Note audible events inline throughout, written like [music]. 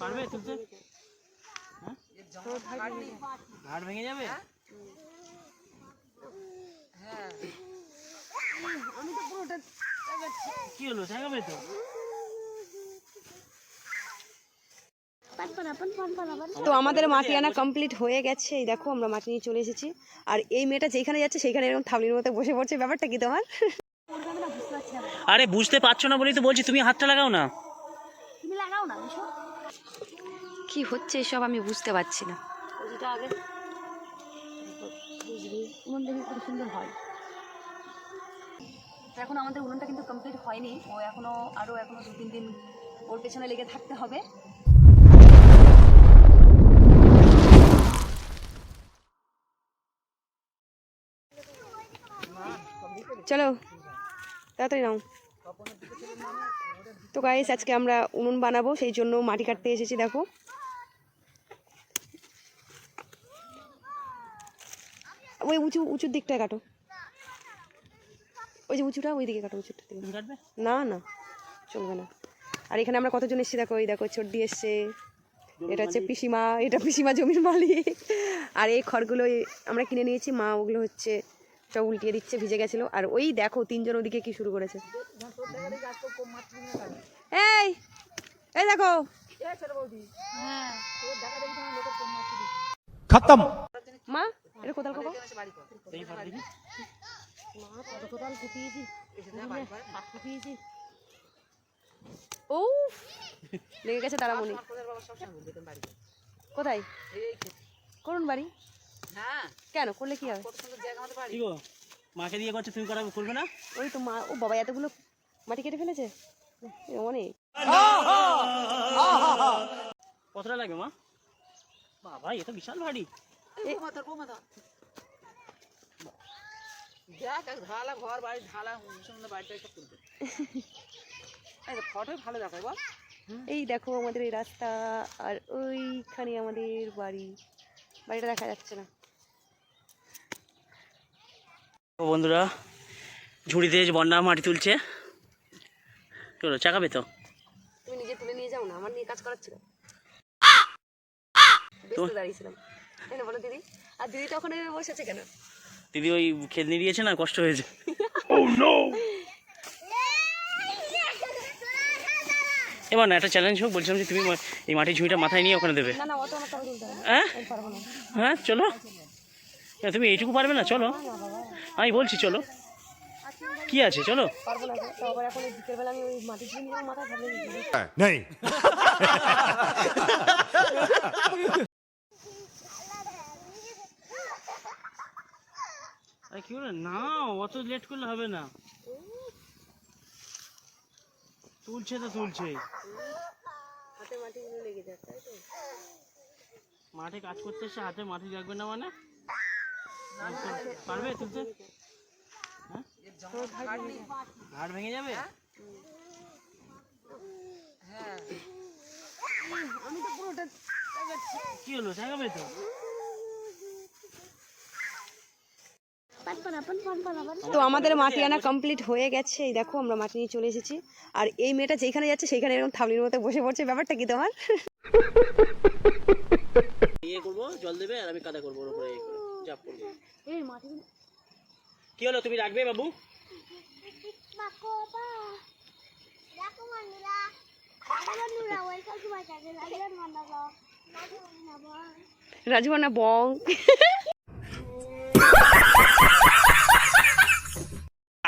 পারবে তুলতে? ঘাট ভেঙে যাবে? আমি তো পুরোটা কি হলো ঠেকাবে তো? তো আমাদের মাটি আনা কমপ্লিট হয়ে গেছে। এই দেখো আমরা মাটি নিয়ে চলে এসেছি। আর এই মেয়েটা যেখানে যাচ্ছে সেখানে এরকম থামলির মতো বসে পড়ছে। ব্যাপারটা কি তোমার? আরে বুঝতে পারছ না বলেই তো বলছি তুমি হাতটা লাগাও না তুমি লাগাও না কি হচ্ছে এসব আমি বুঝতে পারছি না। আগে বুঝবি উনুন দেখি কত সুন্দর হয়। তো এখন আমাদের উনুনটা কিন্তু কমপ্লিট হয়নি ও এখনও আরও এখনও দু তিন দিন ওর পেছনে লেগে থাকতে হবে। চলো তাড়াতাড়ি নাও। তো গাইস আজকে আমরা উনুন বানাবো সেই জন্য মাটি কাটতে এসেছি দেখো। ওই উঁচু উঁচুর দিকটায় কাটো। ওই যে উঁচুটা ওই দিকে। কাটো উঁচুটা না না চলবে না। আর এখানে আমরা কতজন এসছি দেখো এই দেখো চড্ডি এসছে। এটা হচ্ছে পিসিমা এটা পিসিমা জমির মালিক। আর এই খড়গুলো আমরা কিনে নিয়েছি মা ওগুলো হচ্ছে সব উল্টিয়ে দিচ্ছে ভিজে গেছিল। আর ওই দেখো তিনজন ওদিকে কি শুরু করেছে। এই এই দেখো। হ্যাঁ। খতম। মা এটা কোথাও কোথাও দেখি ফাট দেখি ও লেগে গেছে তারামণি। কোথায়? করুন বাড়ি। কেন? করলে কি হবে? কি মাকে দিয়ে করছে তুমি করা করবে না? ওই তো মা ও বাবা এতগুলো মাটি কেটে ফেলেছে? অনেক। কতটা লাগবে মা? বাবা এ তো বিশাল ভারী এই দেখো আমাদের এই রাস্তা আর ওইখানে আমাদের বাড়ি। বাড়িটা দেখা যাচ্ছে না। ও বন্ধুরা ঝুড়িতে বন্যা মাটি তুলছে চলো চাকাবে তো? তুমি নিজে তুলে নিয়ে যাও না আমার নিয়ে কাজ করাচ্ছিল দাঁড়িয়েছিলাম তাই না বলো দিদি। আর দিদি তখন এভাবে বসেছে কেন? দিদি ওই খেলনি দিয়েছে না কষ্ট হয়েছে। এবার না একটা চ্যালেঞ্জ হোক বলছিলাম যে তুমি এই মাটির ঝুড়িটা মাথায় নিয়ে ওখানে দেবে। না না অত আমার টাকা তুলতে হবে না। হ্যাঁ? আমি পারব না। হ্যাঁ চলো। তুমি এইটুকু পারবে না চলো। আমি বলছি চলো। কি আছে চলো। পারব [laughs] না তো আবার এখন এই বিকেলবেলা আমি ওই মাটি ঝুড়ি নিয়ে যাব মাথায় ভাবলে नहीं আরে কি বলে? না অত লেট করলে হবে না। তুলছে তো তুলছে। হাতে মাটিগুলো লেগে যায় তাই তো? মাঠে কাজ করতে এসে হাতে মাটি লাগবে না মানে? পারবে তুলতে? হ্যাঁ? ঘাট ভেঙে যাবে? আমি তো পুরোটা কি হলো? ঠেকাবে তো? তো আমাদের মাটি আনা কমপ্লিট হয়ে গেছে। এই দেখো আমরা মাটি নিয়ে চলে এসেছি। আর এই মেয়েটা যেখানে যাচ্ছে সেখানে এরকম থাবলির মতো বসে পড়ছে। ব্যাপারটা কি তোমার? ইয়ে করব জল দেবে আর আমি কাদা করব উপরে ইয়ে চাপ করব। কি হলো তুমি রাখবে বাবু? রাজবানা বং।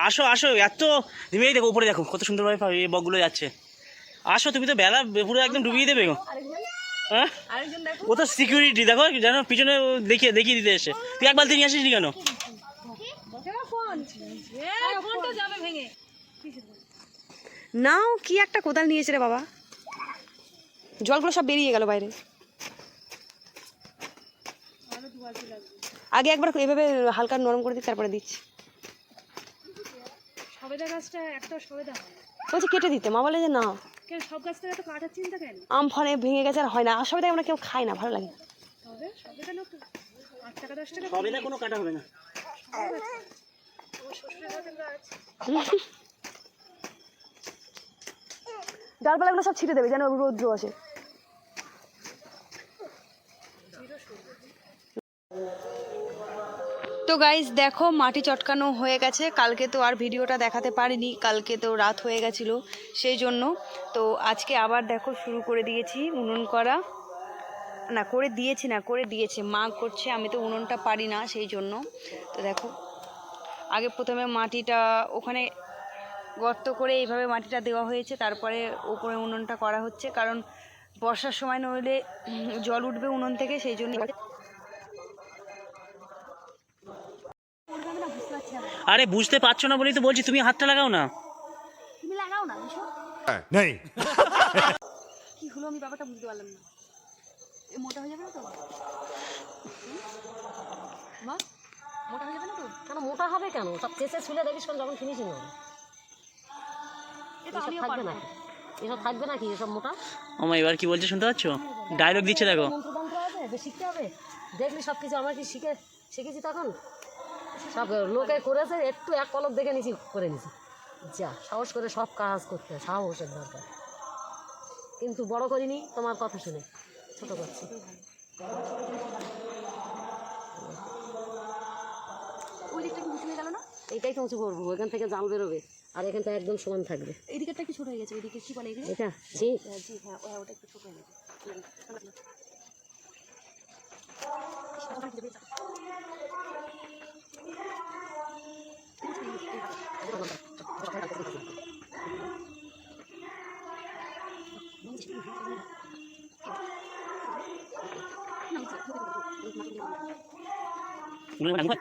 আসো আসো এত তুমি এই দেখো উপরে দেখো কত সুন্দরভাবে এই বকগুলো যাচ্ছে। আসো তুমি তো বেলা পুরো একদম ডুবিয়ে দেবে গো। হ্যাঁ? ও তো সিকিউরিটি দেখো যেন পিছনে দেখিয়ে দেখিয়ে দিতে এসে। তুই একবার নিয়ে আসিস নি কেন? নাও কি একটা কোদাল নিয়েছে রে বাবা। জলগুলো সব বেরিয়ে গেল বাইরে। আগে একবার এভাবে হালকা নরম করে দিই তারপরে দিচ্ছি। সবেদা গাছটা একটা সবেদা। হয় বলছে কেটে দিতে মা বলে যে না। কেন সব গাছ থেকে এত কাটার চিন্তা কেন? আম ফলে ভেঙে গেছে আর হয় না। আসলে আমরা কেউ খাই না ভালো লাগে না। তবে সবেদা লোক আট টাকা দশ টাকা সবে কোনো কাটা হবে না। ডালপালাগুলো সব ছিটে দেবে যেন রৌদ্র আসে। তো গাইজ দেখো মাটি চটকানো হয়ে গেছে। কালকে তো আর ভিডিওটা দেখাতে পারিনি। কালকে তো রাত হয়ে গেছিল সেই জন্য। তো আজকে আবার দেখো শুরু করে দিয়েছি উনুন করা। না, করে দিয়েছি না, করে দিয়েছে। মা করছে, আমি তো উনুনটা পারি না সেই জন্য। তো দেখো, আগে প্রথমে মাটিটা ওখানে গর্ত করে এইভাবে মাটিটা দেওয়া হয়েছে। তারপরে ওপরে উনুনটা করা হচ্ছে। কারণ বর্ষার সময় নইলে জল উঠবে উনুন থেকে, সেই জন্য আরে বুঝতে পারছ না বলেই তো বলছি তুমি হাতটা লাগাও না। তুমি লাগাও না বিশু। नहीं কি হলো আমি ব্যাপারটা বুঝতে পারলাম না। এ মোটা হয়ে যাবে না তো? মা মোটা হয়ে যাবে না তো? কেন মোটা হবে কেন? সব চেঁচে ছুলে দেখিস কোন যখন ফিনিশিং হবে এ তো এসব আমিও পারব। নাকি? এসব থাকবে নাকি এসব মোটা? আমার এবার কি বলছে শুনতে পাচ্ছ? ডায়লগ দিচ্ছে দেখো। মন্ত্রতন্ত্র আছে শিখতে হবে। দেখলি সব কিছু আমরা কি শিখে শিখেছি তখন? সব লোকে করেছে একটু এক পলক দেখে নিছি করে নিছি। যা সাহস করে সব কাজ করতে সাহসের দরকার। কিন্তু বড় করিনি তোমার কথা শুনে ছোট করছি। হয়ে এইটাই তো উঁচু করব ওইখান থেকে জাল বেরোবে আর এখানটা একদম সমান থাকবে। এই দিকটা কি ছোট হয়ে গেছে ওইদিকে কি বলে এটা জি। জি হ্যাঁ ওটা একটু ছোট হয়ে গেছে। Mười lần thôi.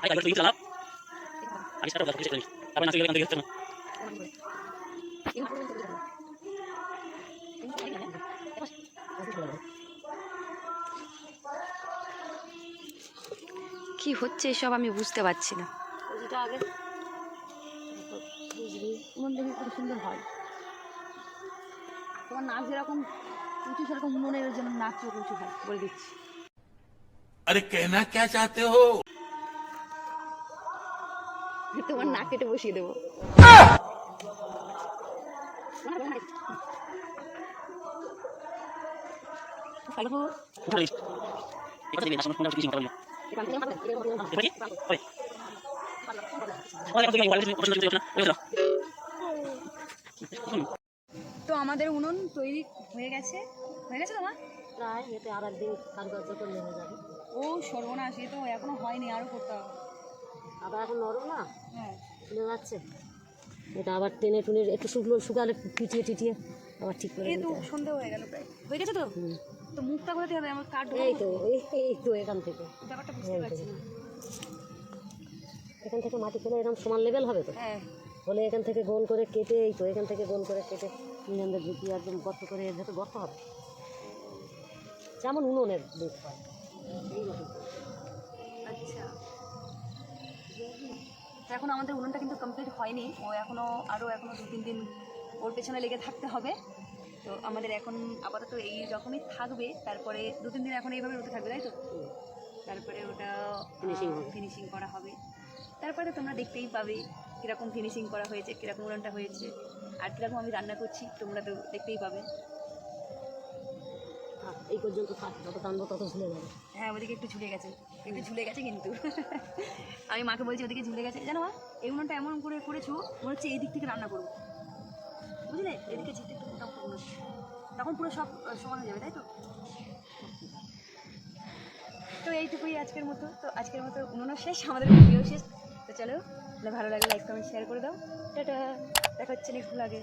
Ai cả lúc lắm. Anh sẽ đâu được cái gì. Tao đang suy nghĩ cái gì Thank you. কি হচ্ছে এসব আমি বুঝতে পারছি না। সুন্দর হয়। তোমার নাচ যেরকম নাচ বলে দিচ্ছি। আরে কেনা কে চাতে হো? তোমার নাক কেটে বসিয়ে দেবো। হ্যালো তো আমাদের উনুন তৈরি হয়ে গেছে। হয়ে গেছে তোমার? প্রায় এতে আর একদিন কারুকার্য করলে হয়ে যাবে ও সর্বনাশ এ তো এখনও হয়নি আরও করতে হবে। আবার এখন নরম না হ্যাঁ। ফুলে যাচ্ছে এটা আবার টেনে টুনে একটু শুকনো শুকালে পিটিয়ে টিটিয়ে আবার ঠিক করে এই তো সন্ধে হয়ে গেল প্রায়। হয়ে গেছে তো। তো মুখটা কোথাতে হবে আমার কাঠ এই তো এই তো এখান থেকে। ব্যাপারটা বুঝতে পারছি না। এখান থেকে মাটি ফেলে এরকম সমান লেভেল হবে তো? হ্যাঁ। হলে এখান থেকে গোল করে কেটে এই তো এখান থেকে গোল করে কেটে ইঞ্জানদের ঢুকিয়ে একদম গর্ত করে এর ভেতর গর্ত হবে? যেমন উনুনের মুখ হয়। আচ্ছা। এখন আমাদের উনুনটা কিন্তু কমপ্লিট হয়নি। ও এখনও আরও এখনও দু তিন দিন ওর পেছনে লেগে থাকতে হবে। তো আমাদের এখন আপাতত এই রকমই থাকবে। তারপরে দু তিন দিন এখন এইভাবে রোদে থাকবে তাই তো? তারপরে ওটা ফিনিশিং করা হবে। তারপরে তোমরা দেখতেই পাবে কীরকম ফিনিশিং করা হয়েছে কীরকম উনুনটা হয়েছে আর কীরকম আমি রান্না করছি তোমরা তো দেখতেই পাবে। থাক, এই পর্যন্ত যত টানবো তত ঝুলে যাবে। হ্যাঁ ওদিকে একটু ঝুলে গেছে একটু ঝুলে গেছে কিন্তু। আমি মাকে বলছি ওদিকে ঝুলে গেছে। জানো মা এই উনুনটা এমন করে করেছ মনে হচ্ছে এই দিক থেকে রান্না করব। বুঝলে? এদিকে ঝিটে তখন পুরো সব সমান হয়ে যাবে, তাই তো? তো এইটুকুই আজকের মতো। তো আজকের মতো উনুনও শেষ, আমাদের ভিডিও শেষ। তো চলো, ভালো লাগে লাইক কমেন্ট শেয়ার করে দাও। টাটা, দেখা হচ্ছে নেক্সট লাগে